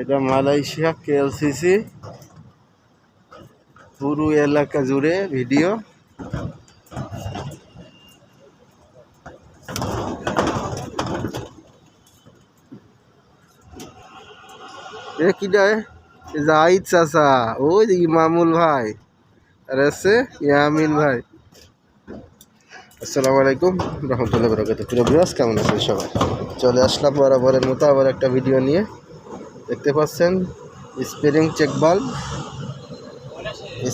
এটা Malaysia, KLCC, পুরো এলাকা জুড়ে ভিডিও। এ কি যায় জাহিদ চাচা, ওই যে ইমামুল ভাই। আর আছে ইয়ামিন ভাই। আসসালামু আলাইকুম, রহমতুল্লাহ বরকাত প্রিয় বিরাজ কেমন আছেন সবাই? চলে আসলাম বরাবরের মতো আবার একটা ভিডিও নিয়ে। দেখতে পাচ্ছেন spring check bulb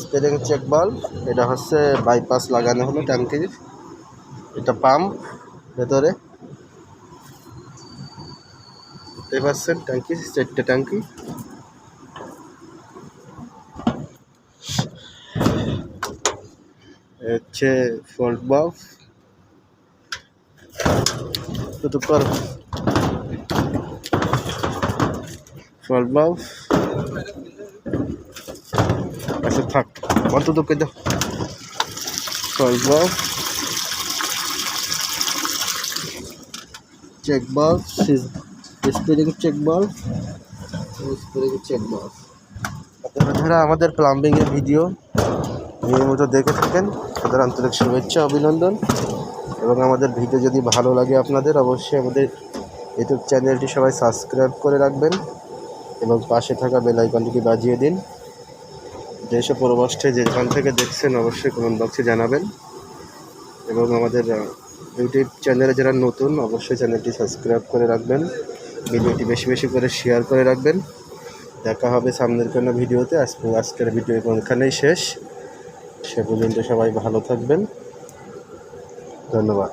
spring check bulb এটা হচ্ছে বাইপাস লাগানো হলো ট্যাঙ্কির, এটা পাম্প ভেতরে। দেখতে পাচ্ছেন ট্যাঙ্কি, চারটে ট্যাঙ্কি। হচ্ছে ফল্ট বাল্ব কর ফল্ট বাল্ব আচ্ছা থাক অত তো কে দাও fault bulb check bulb spring check bulb spring check আপনারা যারা আমাদের প্লাম্বিংয়ের ভিডিও নিয়মিত দেখে থাকেন। তাদের আন্তরিক শুভেচ্ছা, অভিনন্দন। এবং আমাদের ভিডিও যদি ভালো লাগে আপনাদের, অবশ্যই আমাদের ইউটিউব চ্যানেলটি সবাই সাবস্ক্রাইব করে রাখবেন। এবং পাশে থাকা বেল আইকনটিকে বাজিয়ে দিন। দেশ ও পরবাষ্টে যেখান থেকে দেখছেন অবশ্যই কমেন্ট বক্সে জানাবেন। এবং আমাদের ইউটিউব চ্যানেলে যারা নতুন, অবশ্যই চ্যানেলটি সাবস্ক্রাইব করে রাখবেন। ভিডিওটি বেশি বেশি করে শেয়ার করে রাখবেন। দেখা হবে সামনের কোনো ভিডিওতে। আজকে আজকের ভিডিও এখানেই শেষ। সে পর্যন্ত সবাই ভালো থাকবেন। ধন্যবাদ।